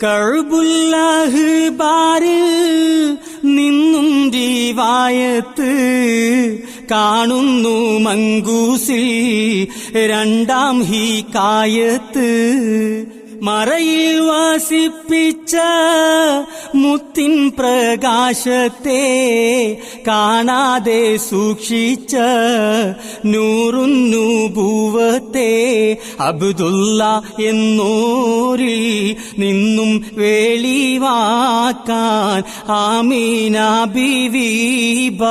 കഴുബുല്ലാഹ് ബാരിൽ നിന്നും ജീവായത്ത് കാണുന്നു മങ്കൂസിൽ രണ്ടാം ഹീ കായത്ത് മറയിൽ വാസിപ്പിച്ച മുത്തിൻ പ്രകാശത്തെ കാണാതെ സൂക്ഷിച്ച നൂറുന്നു ഭൂവത്തെ അബ്ദുല്ല എന്നൂരിൽ നിന്നും വേളിവാക്കാൻ ആമീന ബിവീബ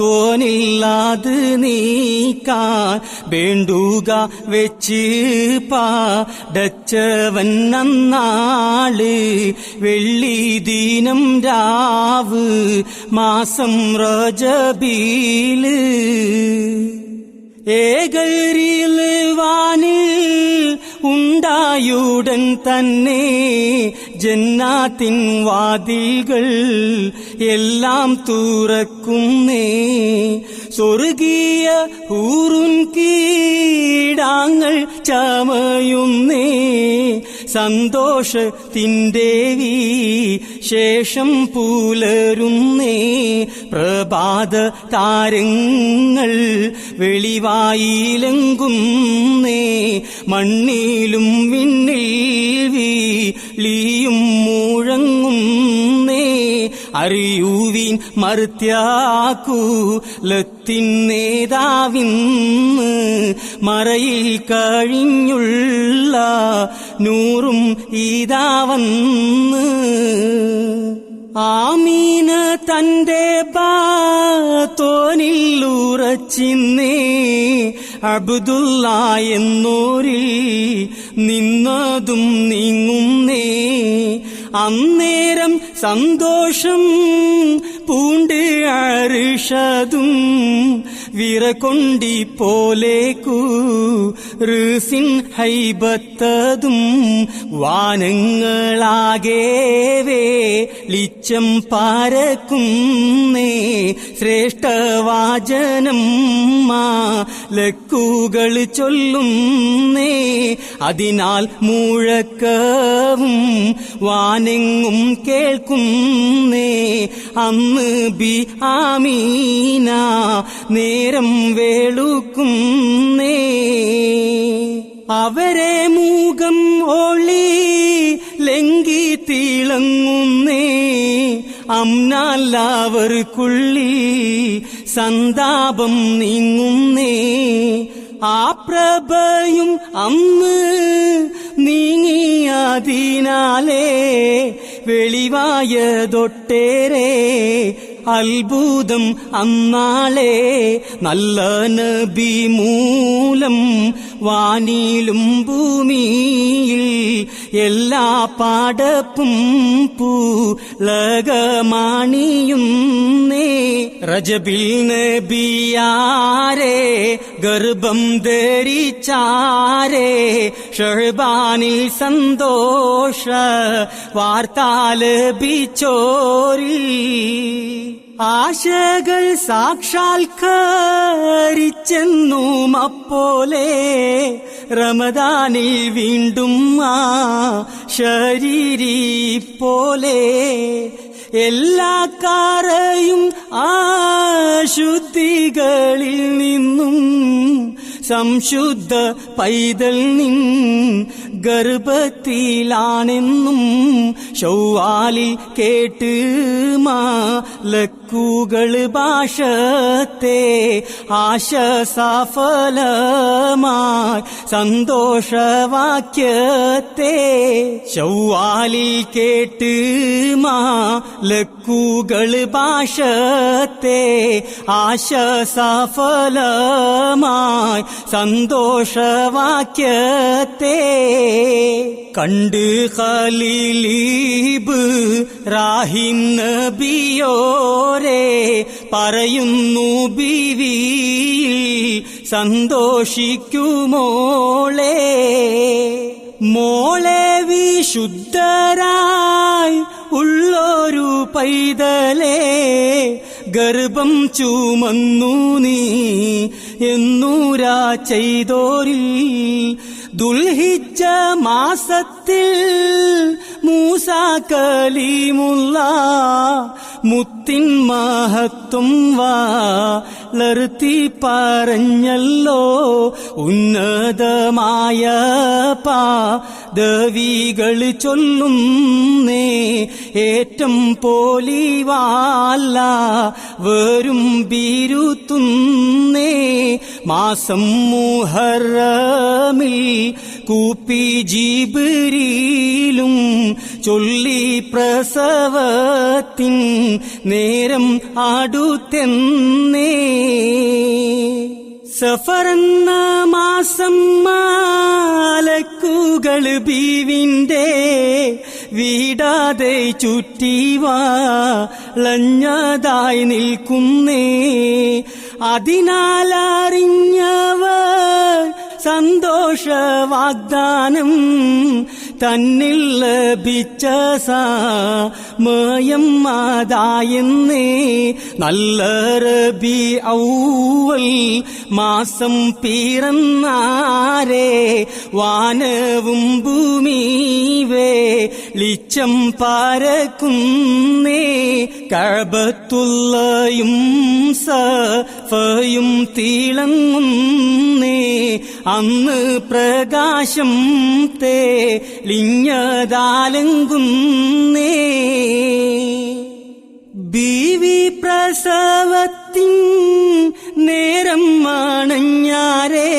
തോനില്ലാത് നീക്കാൻ വേണ്ടുക വെച്ച് പാടച്ചവൻ നന്നാൾ വെള്ളി ദീനം രാവ് മാസം റജബീൽ. ഏകരിൽ വാനിൽ ഉണ്ടായുടൻ തന്നെ ജന്നാത്തിൻ വാതിലുകൾ എല്ലാം തുറക്കുന്നേ സ്വർഗീയ ഊറുൻ കീടാങ്ങൾ ചമയുന്നേ സന്തോഷത്തിന്റെ ശേഷം പുലരുന്നേ പ്രഭാത താരങ്ങൾ വെളിവായിലെങ്കുന്നേ മണ്ണിലും വിണ്ണിൽ വീളിയും മുഴങ്ങുന്നേ അറിയൂവീൻ മറുത്യാക്കൂ ലത്തിൻ നേതാവിന്ന് മറയിൽ കഴിഞ്ഞുള്ള നൂറും ഇതാവന്ന് ആമീന തന്റെ ബാത്തോനിൽ ഉറച്ചിന്നേ അബ്ദുള്ള എന്നോരിൽ നിന്നതും നീങ്ങുന്നേ. അന്നേരം സന്തോഷം പൂണ്ട് അരിഷതും വിറകൊണ്ടി പോലേക്കു ഋസിൻ ഹൈബത്തതും വാനങ്ങളാകേവേ ലിച്ചം പാരക്കുന്നേ ശ്രേഷ്ഠവാചനം മാ ലക്കുകൾ ചൊല്ലുന്നേ അതിനാൽ മുഴക്കവും വാനെങ്ങും കേൾക്കുന്നേ. അന്ന് ബി ആമീന നേരം വേളുക്കുന്നേ. അവരെ മൂകം ഒളി ലങ്കി തിളങ്ങുന്നേ. അമ്നാല്ലാവർക്കുള്ളി സന്താപം നീങ്ങുന്നേ. ആ പ്രഭയും അന്ന് നീങ്ങിയതിനാലേ വെളിവായതൊട്ടേറെ അത്ഭുതം അന്നാളെ നല്ല നബി മൂലം വാനിലും ഭൂമിയിൽ എല്ലാ പാടപ്പും പൂലകമാണിയുന്നേ റജബിൽ നബിയാരെ ഗർഭം ധരിച്ചാരെ ഷഹബാനിൽ സന്തോഷ വാർത്താലപിച്ചോരിൽ ആശകൾ സാക്ഷാത്കരിച്ചെന്നും അപ്പോലെ റമദാനിൽ വീണ്ടും ആ ശരീരി പോലെ എല്ലാ കാറയും ആശുദ്ധികളിൽ നിന്നും സംശുദ്ധ പൈതൽ നിൻ ഗർഭത്തിലാണെന്നും ശൗവാലി കേട്ട് മാലക്കുകൾ ഭാഷത്തെ ആശ സഫലമായി സന്തോഷവാക്യത്തെ ശൗവാലിൽ കേട്ട് മാലക്കുകൾ ഭാഷത്തെ ആശ സഫലമായി സന്തോഷവാക്യത്തെ കണ്ട് ഖലീലീബ് റാഹിം നബിയോരേ പറയുന്നു ബിവിയിൽ സന്തോഷിക്കുമോളെ. മോളെ വിശുദ്ധരായി ഉള്ളൊരു പൈതലേ ഗർഭം ചുമന്നു നീ എന്നൂരാ ചെയ്തോരിൽ ദുൽഹിജ മാസത്തിൽ മൂസാ കലീമുള്ള മുത്തിൻ മഹത്വം വളർത്തി പറഞ്ഞല്ലോ ഉന്നതമായ പാദവികൾ ചൊല്ലുന്നേ ഏറ്റം പോലീവാല്ല വരും ബീരുത്തുന്നേ. മാസം മുഹറമിൽ കൂപ്പി ജീബരിയിലും ചൊല്ലി പ്രസവത്തിൻ നേരം അടുത്തെന്നേ. സഫറന്ന മാസം മാലക്കുകൾ ബീവിന്റെ വീടാതെ ചുറ്റിവാളഞ്ഞതായി നിൽക്കുന്നേ. അതിനാലറിഞ്ഞവർ സന്തോഷ വാഗ്ദാനം തന്നിൽ ലഭിച്ച സമയം അതായെന്നേ നല്ല റബി ഔവൽ മാസം പിറന്നാരേ. വാനവും ഭൂമിവേ ലിച്ചം പാരക്കുന്നേ. കഴബത്തുള്ളയും സഫയും തിളങ്ങുന്നേ. അന്ന് പ്രകാശം തേ ലിഞ്ഞതാലങ്കുന്നേ. ബീവി പ്രസവത്തിൻ നേരം മാണഞ്ഞാരേ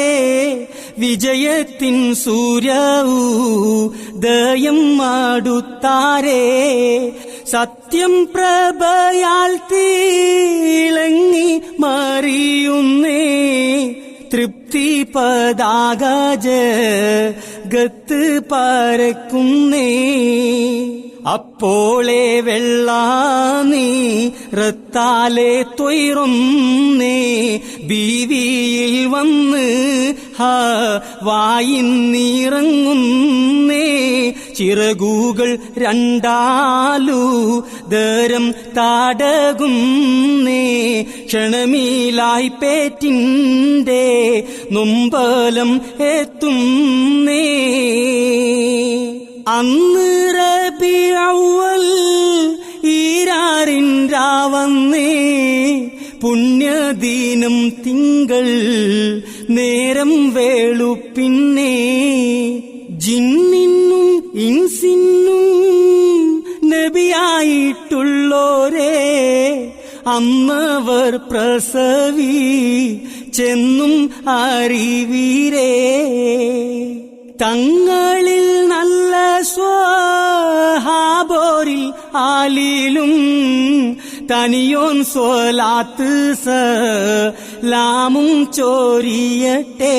വിജയത്തിൻ സൂര്യവൂ ദയം മാടുത്താരേ സത്യം പ്രഭയാൽ തീളങ്ങി മറിയുന്നേ തൃപ്തി പതാകജ ഗത്ത് പരക്കുന്നേ. അപ്പോളെ വെള്ളാനീ റത്താലെ തൊയറുന്നേ. ബീവിയിൽ വന്ന് ഹ നീ ചിറകുകൾ രണ്ടാലു ദരം താടകും നീ ക്ഷണമീലായി പേറ്റിന്റെ നൊമ്പലം എത്തുന്നേ അന്ന് റബിയവൽ ഈരാറിൻ രാവന്നേ പുണ്യദീനം തിങ്കൾ നേരം വേളു പിന്നെ. ജിന്നിന്നും ഇൻസിന്നും നബിയായിട്ടുള്ളോരേ. അമ്മവർ പ്രസവി ചെന്നും അറിവീരേ. തങ്ങളിൽ സ്വഹാബോരിൽ ആലിലും തനിയോൻ സ്വലാത്ത് സലാമും ചോരിയട്ടേ